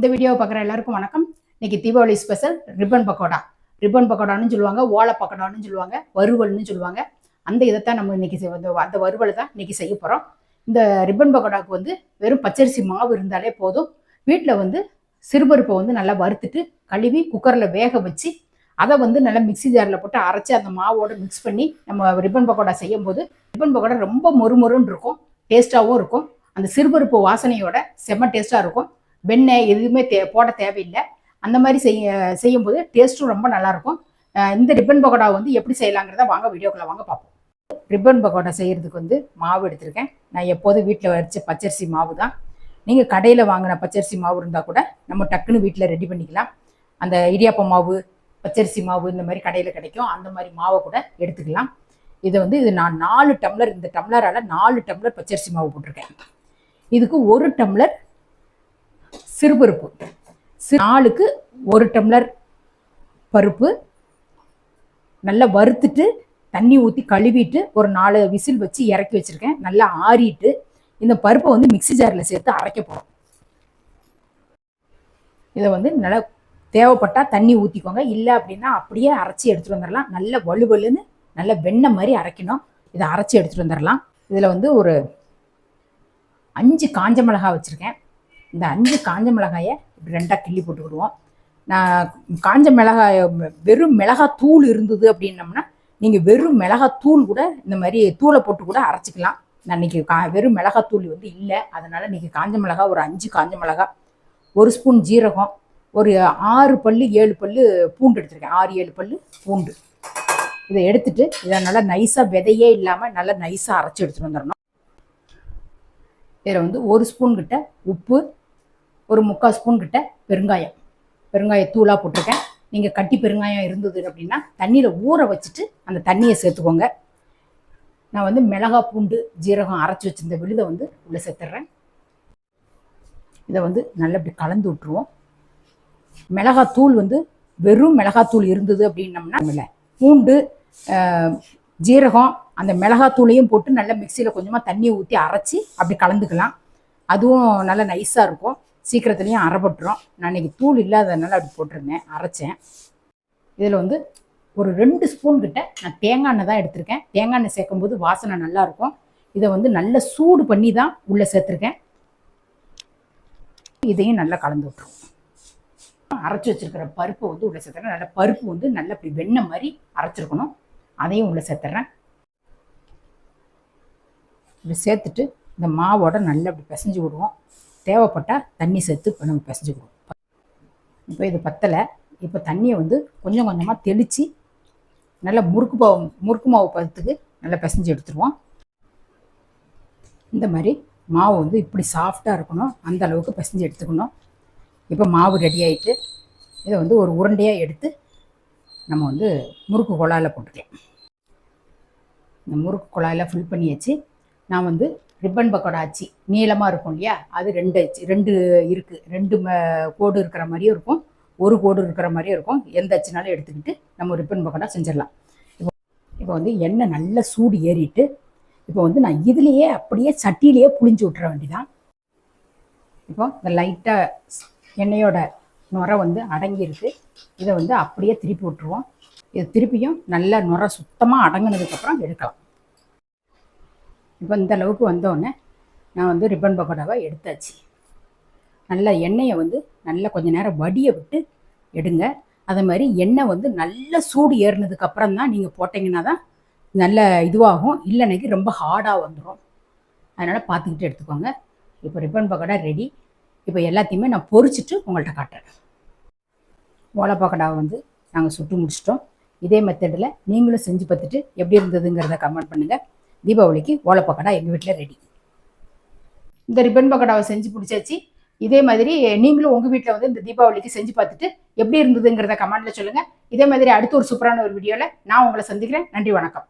இந்த வீடியோவை பார்க்குற எல்லாருக்கும் வணக்கம். இன்னைக்கு Deepavali special ribbon pakoda. Ribbon பக்கோடான்னு சொல்லுவாங்க ஓலை பக்கோடான்னு சொல்லுவாங்க வறுவல்னு சொல்லுவாங்க. அந்த இதைத்தான் நம்ம இன்னைக்கு அந்த அந்த வறுவல் தான் இன்னைக்கு செய்ய போகிறோம் இந்த ரிப்பன் பக்கோடாவுக்கு வந்து வெறும் பச்சரிசி மாவு இருந்தாலே போதும். வீட்டில் வந்து சிறுபருப்பை வந்து நல்லா வறுத்துட்டு கழுவி குக்கரில் வேக வச்சு அதை வந்து நல்லா மிக்ஸி ஜாரில் போட்டு அரைச்சி அந்த மாவோட மிக்ஸ் பண்ணி நம்ம ரிப்பன் பக்கோடா செய்யும் போது ரிப்பன் பக்கோடா ரொம்ப மொறுமொருன்னு இருக்கும் டேஸ்ட்டாகவும் இருக்கும். அந்த சிறுபருப்பு வாசனையோட செம்ம டேஸ்ட்டாக இருக்கும். வெண்ணெய் எதுவுமே தே போட தேவையில்லை. அந்த மாதிரி செய்ய செய்யும்போது டேஸ்ட்டும் ரொம்ப நல்லாயிருக்கும். இந்த ரிப்பன் பகோடா வந்து எப்படி செய்யலாங்கிறத வாங்க வீடியோக்குள்ளே வாங்க பார்ப்போம் ரிப்பன் பகோடா செய்கிறதுக்கு வந்து மாவு எடுத்திருக்கேன். நான் எப்போதும் வீட்டில் வரைச்ச பச்சரிசி மாவு தான். நீங்கள் கடையில் வாங்கின பச்சரிசி மாவு இருந்தால் கூட நம்ம டக்குன்னு வீட்டில் ரெடி பண்ணிக்கலாம். அந்த இடியாப்ப மாவு பச்சரிசி மாவு இந்த மாதிரி கடையில் கிடைக்கும். அந்த மாதிரி மாவை கூட எடுத்துக்கலாம். இதை வந்து இது நான் நாலு டம்ளர் இந்த டம்ளரால் நாலு டம்ளர் பச்சரிசி மாவு போட்டிருக்கேன். இதுக்கு ஒரு டம்ளர் சிறுபருப்பு. நாளுக்கு நாலுக்கு ஒரு டம்ளர் பருப்பு. நல்லா வறுத்துட்டு தண்ணி ஊற்றி கழுவிட்டு ஒரு நாலு விசில் வச்சு இறக்கி வச்சுருக்கேன். நல்லா ஆறிட்டு இந்த பருப்பை வந்து மிக்ஸி ஜாரில் சேர்த்து அரைக்க போகிறோம் இதை வந்து நல்லா தேவைப்பட்டால் தண்ணி ஊற்றிக்கோங்க இல்லை அப்படின்னா அப்படியே அரைச்சி எடுத்துகிட்டு வந்துடலாம் நல்ல வலுவலுன்னு நல்ல வெண்ணெய் மாதிரி அரைக்கணும். இதை அரைச்சி எடுத்துகிட்டு வந்துடலாம் இதில் வந்து ஒரு அஞ்சு காஞ்ச மிளகா வச்சுருக்கேன். இந்த அஞ்சு காஞ்ச மிளகாயை இப்படி ரெண்டாக கிள்ளி போட்டுக்கிடுவோம். நான் காஞ்ச மிளகாய் வெறும் மிளகாய் தூள் இருந்தது அப்படின்னம்னா நீங்கள் வெறும் மிளகாய் தூள் கூட இந்த மாதிரி தூளை போட்டு கூட அரைச்சிக்கலாம். நான் இன்னைக்கு கா வெறும் மிளகாய் தூள் வந்து இல்லை. அதனால் இன்னைக்கு காஞ்ச மிளகாய் ஒரு அஞ்சு காஞ்ச மிளகாய் ஒரு ஸ்பூன் ஜீரகம் ஒரு ஆறு பல்லு ஏழு பல்லு பூண்டு எடுத்திருக்கேன். ஆறு ஏழு பல்லு பூண்டு. இதை எடுத்துட்டு இதை நல்லா நைஸாக விதையே இல்லாமல் நல்லா நைஸாக அரைச்சி எடுத்துகிட்டு வந்துடணும். இதில் வந்து ஒரு ஸ்பூன் கிட்ட உப்பு ஒரு முக்கால் ஸ்பூன் கிட்ட பெருங்காயம். பெருங்காய தூளாக போட்டிருக்கேன். நீங்கள் கட்டி பெருங்காயம் இருந்தது அப்படின்னா தண்ணியில் ஊற வச்சுட்டு அந்த தண்ணியை சேர்த்துக்கோங்க. நான் வந்து மிளகா பூண்டு ஜீரகம் அரைச்சி வச்சிருந்த விழுதை வந்து உள்ளே சேர்த்துட்றேன் இதை வந்து நல்லா இப்படி கலந்து விட்டுருவோம். மிளகாத்தூள் வந்து வெறும் மிளகாத்தூள் இருந்தது அப்படின்னம்னா இல்லை. பூண்டு ஜீரகம் அந்த மிளகாத்தூளையும் போட்டு நல்லா மிக்சியில் கொஞ்சமாக தண்ணியை ஊற்றி அரைச்சி அப்படி கலந்துக்கலாம். அதுவும் நல்லா நைஸாக இருக்கும். சீக்கிரத்துலேயும் அரைப்பட்டுரும். நான் இன்றைக்கி தூள் இல்லாததுனால அப்படி போட்டிருந்தேன். அரைச்சேன். இதில் வந்து ஒரு ரெண்டு ஸ்பூன் கிட்ட நான் தேங்காய் எண்ணெய் தான் எடுத்திருக்கேன். தேங்காய் எண்ணெய் சேர்க்கும்போது வாசனை நல்லாயிருக்கும் இதை வந்து நல்ல சூடு பண்ணி தான் உள்ளே சேர்த்துருக்கேன். இதையும் நல்லா கலந்து விட்டுருவோம் அரைச்சி வச்சிருக்கிற பருப்பை வந்து உள்ளே சேர்த்துறேன். நல்ல பருப்பு வந்து நல்லா இப்படி வெண்ணெய் மாதிரி அரைச்சிருக்கணும். அதையும் உள்ளே சேர்த்துறேன். இப்படி சேர்த்துட்டு இந்த மாவோட நல்லா இப்படி பிசைஞ்சு விடுவோம். தேவைப்பட்டால் தண்ணி சேர்த்து நம்ம பிசைஞ்சு இப்போ இது பத்தலை. இப்போ தண்ணியை வந்து கொஞ்சம் கொஞ்சமாக தெளித்து நல்லா முறுக்கு மாவு முறுக்கு மாவு பதத்துக்கு நல்லா பிசைஞ்சு எடுத்துருவோம். இந்த மாதிரி மாவு வந்து இப்படி சாஃப்டாக இருக்கணும். அந்த அளவுக்கு பிசைஞ்சு எடுத்துக்கணும். இப்போ மாவு ரெடி ஆகிட்டு இதை வந்து ஒரு உருண்டையாக எடுத்து நம்ம வந்து முறுக்கு குழாயில் போட்டுக்கலாம். இந்த முறுக்கு குழாயில் ஃபில் பண்ணி வச்சு நான் வந்து ரிப்பன் பக்கோடா ஆச்சு நீளமாக இருக்கும் இல்லையா? அது ரெண்டு அச்சு ரெண்டு இருக்குது ரெண்டு கோடு இருக்கிற மாதிரியும் இருக்கும். ஒரு கோடு இருக்கிற மாதிரியும் இருக்கும். எந்த அச்சுனாலும் எடுத்துக்கிட்டு நம்ம ரிப்பன் பக்கோடா செஞ்சிடலாம். இப்போ இப்போ வந்து எண்ணெய் நல்ல சூடு ஏறிட்டு இப்போ வந்து நான் இதுலேயே அப்படியே சட்டியிலேயே புளிஞ்சு விட்டுற வேண்டிதான் இப்போ இந்த லைட்டாக எண்ணெயோட நுரை வந்து அடங்கியிருக்கு. இதை வந்து அப்படியே திருப்பி விட்டுருவோம். இது திருப்பியும் நல்லா நுரை சுத்தமாக அடங்கினதுக்கப்புறம் எடுக்கலாம். இப்போ இந்த அளவுக்கு வந்தோடனே நான் வந்து ரிப்பன் பக்கோடாவை எடுத்தாச்சு. நல்லா எண்ணெயை வந்து நல்லா கொஞ்சம் நேரம் வடிய விட்டு எடுங்க. அதே மாதிரி எண்ணெய் வந்து நல்ல சூடு ஏறினதுக்கு அப்புறம் தான் நீங்கள் போட்டிங்கன்னா தான் நல்ல இதுவாகும். இல்லைனைக்கு ரொம்ப ஹார்டாக வந்துடும் அதனால் பார்த்துக்கிட்டு எடுத்துக்கோங்க. இப்போ ரிப்பன் பக்கோடா ரெடி இப்போ எல்லாத்தையுமே நான் பொறிச்சிட்டு உங்கள்கிட்ட காட்டுறேன். ஓலை பக்கோடாவை வந்து நாங்கள் சுட்டு முடிச்சிட்டோம். இதே மெத்தடில் நீங்களும் செஞ்சு பார்த்துட்டு எப்படி இருந்ததுங்கிறத கமெண்ட் பண்ணுங்கள் தீபாவளிக்கு ஓலை பக்கோடா எங்கள் வீட்டில் ரெடி இந்த ரிப்பன் பக்கோடாவை செஞ்சு பிடிச்சாச்சு. இதே மாதிரி நீங்களும் உங்கள் வீட்டில் வந்து இந்த தீபாவளிக்கு செஞ்சு பார்த்துட்டு எப்படி இருந்ததுங்கிறத கமெண்ட்டில் சொல்லுங்கள் இதே மாதிரி அடுத்த ஒரு சூப்பரான ஒரு வீடியோவில் நான் உங்களை சந்திக்கிறேன். நன்றி வணக்கம்.